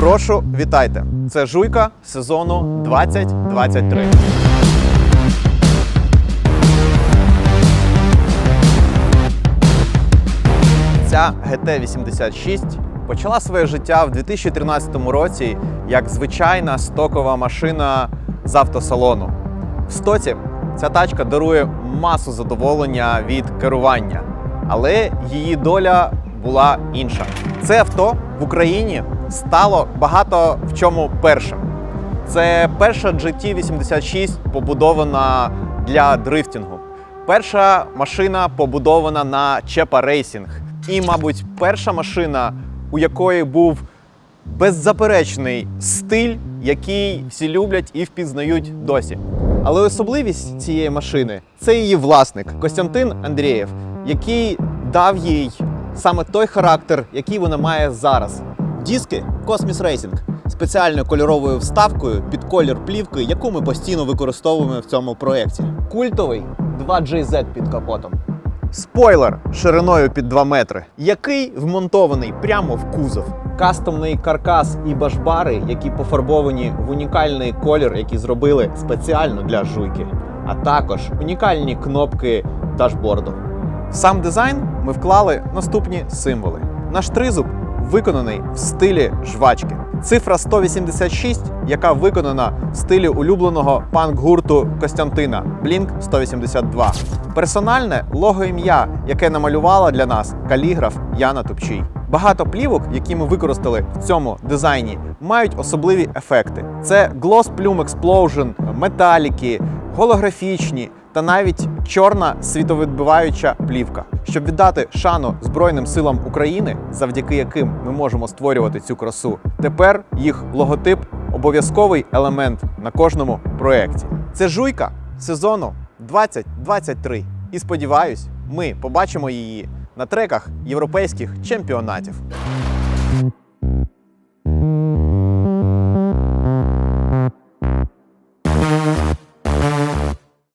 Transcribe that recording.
Прошу, вітайте! Це жуйка сезону 2023. Ця GT86 почала своє життя в 2013 році як звичайна стокова машина з автосалону. В стоці ця тачка дарує масу задоволення від керування, але її доля була інша. Це авто в Україні стало багато в чому першим. Це перша GT86 побудована для дрифтингу. Перша машина побудована на Чепа Рейсінг. І, мабуть, перша машина, у якої був беззаперечний стиль, який всі люблять і впізнають досі. Але особливість цієї машини це її власник Костянтин Андрієв, який дав їй саме той характер, який вона має зараз. Диски Cosmis Racing спеціальною кольоровою вставкою під колір плівки, яку ми постійно використовуємо в цьому проєкті. Культовий 2GZ під капотом. Спойлер шириною під 2 метри, який вмонтований прямо в кузов. Кастомний каркас і башбари, які пофарбовані в унікальний колір, який зробили спеціально для жуйки, а також унікальні кнопки дашборду. Сам дизайн ми вклали наступні символи. Наш тризуб виконаний в стилі жвачки. Цифра 186, яка виконана в стилі улюбленого панк-гурту Костянтина Blink 182. Персональне лого ім'я, яке намалювала для нас каліграф Яна Тупчій. Багато плівок, які ми використали в цьому дизайні, мають особливі ефекти. Це Gloss Plume Explosion, металіки, голографічні та навіть чорна світовідбиваюча плівка, щоб віддати шану Збройним силам України, завдяки яким ми можемо створювати цю красу. Тепер їх логотип обов'язковий елемент на кожному проєкті. Це жуйка сезону 2023. І сподіваюсь, ми побачимо її на треках європейських чемпіонатів.